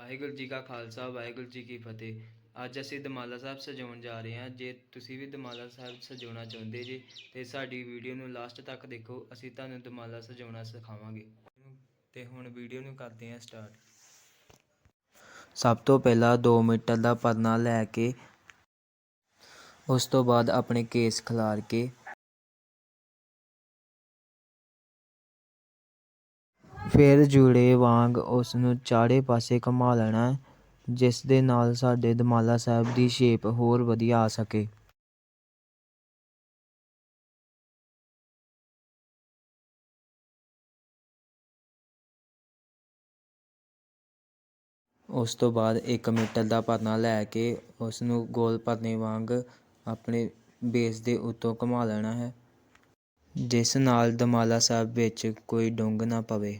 ਵਾਹਿਗੁਰੂ ਜੀ ਕਾ ਖਾਲਸਾ, ਵਾਹਿਗੁਰੂ ਜੀ ਕੀ ਫਤਿਹ। ਅੱਜ ਅਸੀਂ ਦਮਾਲਾ ਸਾਹਿਬ ਸਜਾਉਣ ਜਾ ਰਹੇ ਹਾਂ। ਜੇ ਤੁਸੀਂ ਵੀ ਦਮਾਲਾ ਸਾਹਿਬ ਸਜਾਉਣਾ ਚਾਹੁੰਦੇ ਜੀ, ਤੇ ਸਾਡੀ ਵੀਡੀਓ ਨੂੰ ਲਾਸਟ ਤੱਕ ਦੇਖੋ। ਅਸੀਂ ਤੁਹਾਨੂੰ ਦਮਾਲਾ ਸਜਾਉਣਾ ਸਿਖਾਵਾਂਗੇ। ਤੇ ਹੁਣ ਵੀਡੀਓ ਨੂੰ ਕਰਦੇ ਹਾਂ ਸਟਾਰਟ ਸਭ ਤੋਂ ਪਹਿਲਾਂ 2 ਮੀਟਰ ਦਾ ਪਰਨਾ ਲੈ ਕੇ, ਉਸ ਤੋਂ ਬਾਅਦ ਆਪਣੇ ਕੇਸ ਖਿਲਾਰ ਕੇ ਫਿਰ ਜੂੜੇ ਵਾਂਗ ਉਸ ਨੂੰ ਚਾਰੇ ਪਾਸੇ ਘੁੰਮਾ ਲੈਣਾ, ਜਿਸ ਦੇ ਨਾਲ ਸਾਡੇ ਦਮਾਲਾ ਸਾਹਿਬ ਦੀ ਸ਼ੇਪ ਹੋਰ ਵਧੀਆ ਆ ਸਕੇ। ਉਸ ਤੋਂ ਬਾਅਦ 1 ਮੀਟਰ ਦਾ ਪਰਨਾ ਲੈ ਕੇ ਉਸ ਨੂੰ ਗੋਲ ਪਰਨੇ ਵਾਂਗ ਆਪਣੇ ਬੇਸ ਦੇ ਉੱਤੋਂ ਘੁਮਾ ਲੈਣਾ ਹੈ, ਜਿਸ ਨਾਲ ਦਮਾਲਾ ਸਾਹਿਬ ਵਿੱਚ ਕੋਈ ਡੁੰਗ ਨਾ ਪਵੇ।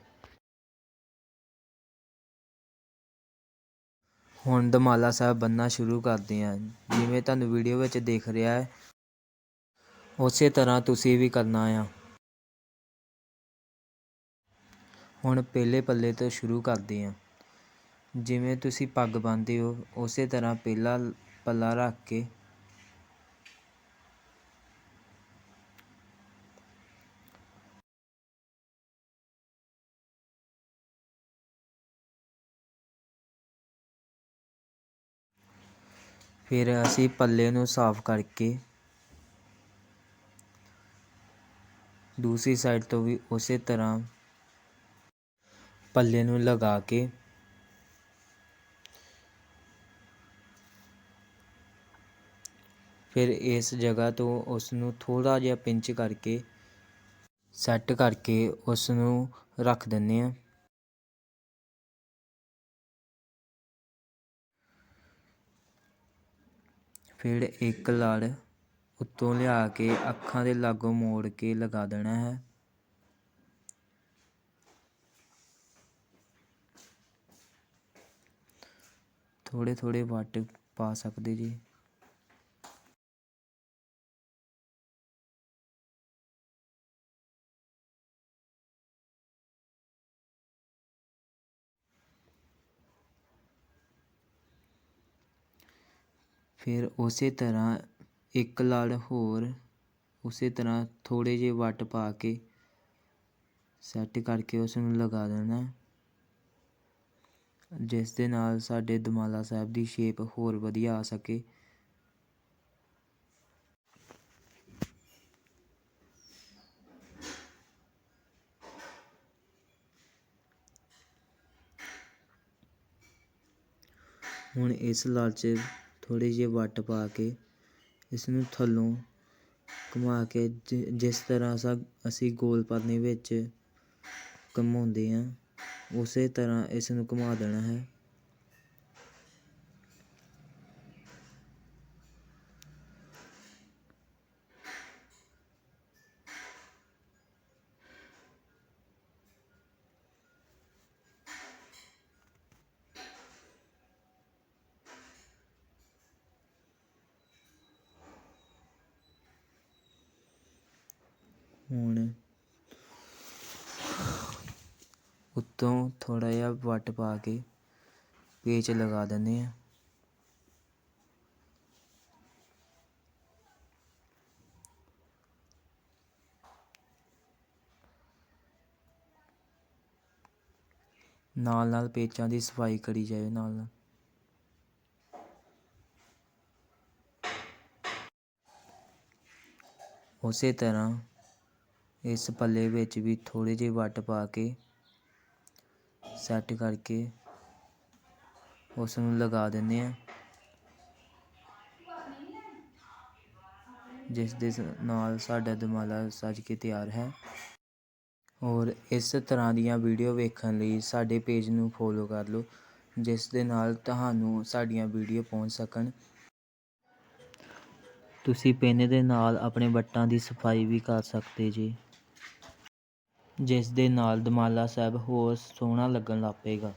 ਹੁਣ ਦਮਾਲਾ ਸਾਹਿਬ ਬੰਨਣਾ ਸ਼ੁਰੂ ਕਰਦੇ ਹਾਂ। ਜਿਵੇਂ ਤੁਹਾਨੂੰ ਵੀਡੀਓ ਵਿੱਚ ਦਿਖ ਰਿਹਾ ਹੈ, ਉਸੇ ਤਰ੍ਹਾਂ ਤੁਸੀਂ ਵੀ ਕਰਨਾ ਆ। ਹੁਣ ਪਹਿਲੇ ਪੱਲੇ ਤੋਂ ਸ਼ੁਰੂ ਕਰਦੇ ਹਾਂ। ਜਿਵੇਂ ਤੁਸੀਂ ਪੱਗ ਬੰਨ੍ਹਦੇ ਹੋ, ਉਸੇ ਤਰ੍ਹਾਂ ਪਹਿਲਾ ਪੱਲਾ ਰੱਖ ਕੇ ਫਿਰ ਅਸੀਂ ਪੱਲੇ ਨੂੰ ਸਾਫ਼ ਕਰਕੇ ਦੂਸਰੀ ਸਾਈਡ ਤੋਂ ਵੀ ਉਸੇ ਤਰ੍ਹਾਂ ਪੱਲੇ ਨੂੰ ਲਗਾ ਕੇ ਫਿਰ ਇਸ ਜਗ੍ਹਾ ਤੋਂ ਉਸ ਨੂੰ ਥੋੜ੍ਹਾ ਜਿਹਾ ਪਿੰਚ ਕਰਕੇ ਸੈੱਟ ਕਰਕੇ ਉਸ ਨੂੰ ਰੱਖ ਦਿੰਦੇ ਹਾਂ। ਫਿਰ ਇੱਕ ਲੜ ਉੱਤੋਂ ਲਿਆ ਕੇ ਅੱਖਾਂ ਦੇ ਲਾਗੋਂ ਮੋੜ ਕੇ ਲਗਾ ਦੇਣਾ ਹੈ। ਥੋੜ੍ਹੇ ਥੋੜ੍ਹੇ ਵੱਟ ਪਾ ਸਕਦੇ ਜੀ। ਫਿਰ ਉਸੇ ਤਰ੍ਹਾਂ ਇੱਕ ਲੜ ਹੋਰ ਉਸੇ ਤਰ੍ਹਾਂ ਥੋੜ੍ਹੇ ਜਿਹੇ ਵੱਟ ਪਾ ਕੇ ਸੈੱਟ ਕਰਕੇ ਉਸ ਨੂੰ ਲਗਾ ਦੇਣਾ। ਜਿਸ ਦੇ ਨਾਲ ਸਾਡੇ ਦਮਾਲਾ ਸਾਹਿਬ ਦੀ ਸ਼ੇਪ ਹੋਰ ਵਧੀਆ ਆ ਸਕੇ। ਹੁਣ ਇਸ ਲਾਲਚ ਥੋੜ੍ਹੀ ਜਿਹੀ ਵੱਟ ਪਾ ਕੇ ਇਸ ਨੂੰ ਥੱਲੋਂ ਘੁਮਾ ਕੇ ਜ, ਜਿਸ ਤਰ੍ਹਾਂ ਸਾ, ਅਸੀਂ ਗੋਲ ਪਰਨੇ ਵਿੱਚ ਘੁਮਾਉਂਦੇ ਹਾਂ, ਉਸੇ ਤਰ੍ਹਾਂ ਇਸ ਨੂੰ ਘੁਮਾ ਦੇਣਾ ਹੈ ਹੁਣ ਉੱਤੋਂ ਥੋੜ੍ਹਾ ਜਿਹਾ ਵੱਟ ਪਾ ਕੇ ਪੇਚ ਲਗਾ ਦਿੰਦੇ ਹਾਂ। ਨਾਲ ਨਾਲ ਪੇਚਾਂ ਦੀ ਸਫ਼ਾਈ ਕਰੀ ਜਾਵੇ ਨਾਲ ਨਾਲ। ਉਸੇ ਤਰ੍ਹਾਂ ਇਸ ਪੱਲੇ ਵਿੱਚ ਵੀ ਥੋੜ੍ਹੇ ਜਿਹੇ ਵੱਟ ਪਾ ਕੇ ਸੈੱਟ ਕਰਕੇ ਉਸ ਨੂੰ ਲਗਾ ਦਿੰਦੇ ਹਾਂ। ਜਿਸ ਦੇ ਨਾਲ ਸਾਡਾ ਦਮਾਲਾ ਸੱਜ ਕੇ ਤਿਆਰ ਹੈ। ਔਰ ਇਸ ਤਰ੍ਹਾਂ ਦੀਆਂ ਵੀਡੀਓ ਵੇਖਣ ਲਈ ਸਾਡੇ ਪੇਜ ਨੂੰ ਫੋਲੋ ਕਰ ਲਓ, ਜਿਸ ਦੇ ਨਾਲ ਤੁਹਾਨੂੰ ਸਾਡੀਆਂ ਵੀਡੀਓ ਪਹੁੰਚ ਸਕਣ। ਤੁਸੀਂ ਪੈਨ ਦੇ ਨਾਲ ਆਪਣੇ ਵੱਟਾਂ ਦੀ ਸਫ਼ਾਈ ਵੀ ਕਰ ਸਕਦੇ ਜੀ। ਜਿਸ ਦੇ ਨਾਲ ਦਮਾਲਾ ਸਾਹਿਬ ਹੋਰ ਸੋਹਣਾ ਲੱਗਣ ਲੱਗ ਪਏਗਾ।